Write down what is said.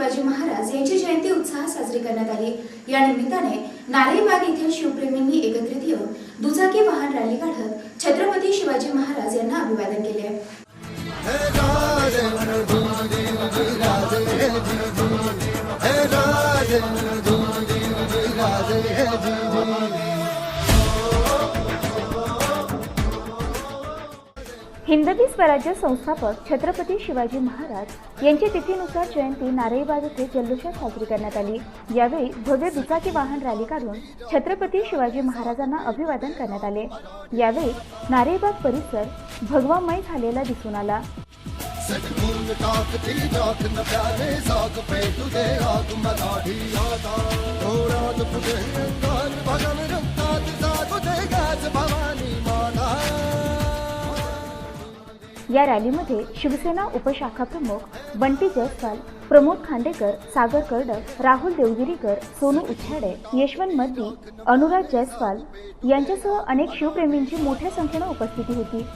शिवाजी महाराज यांची जयंती उत्साहात साजरी करण्यात आली. या निमित्ताने नारेबाग येथील शिवप्रेमींनी एकत्रित येऊन दुचाकी वाहन रॅली काढत छत्रपती शिवाजी महाराज यांना अभिवादन केले. हिंदवी स्वराज्य संस्थापक छत्रपती शिवाजी महाराज यांची तिथीनुसार जयंती नारळीबाग येथे जल्लोषात साजरी करण्यात आली. यावेळी भव्य दुचाकी वाहन रॅली काढून छत्रपती शिवाजी महाराजांना अभिवादन करण्यात आले. यावेळी नारळीबाग परिसर भगवामय झालेला दिसून आला. या रॅलीमध्ये शिवसेना उपशाखा प्रमुख बंटी जयस्वाल प्रमोद खांडेकर सागर कर्डक राहुल देवगिरीकर सोनू उच्छाडे यशवंत मद्दी अनुराग जयस्वाल यांच्यासह अनेक शिवप्रेमींची मोठ्या संख्येनं उपस्थिती होती.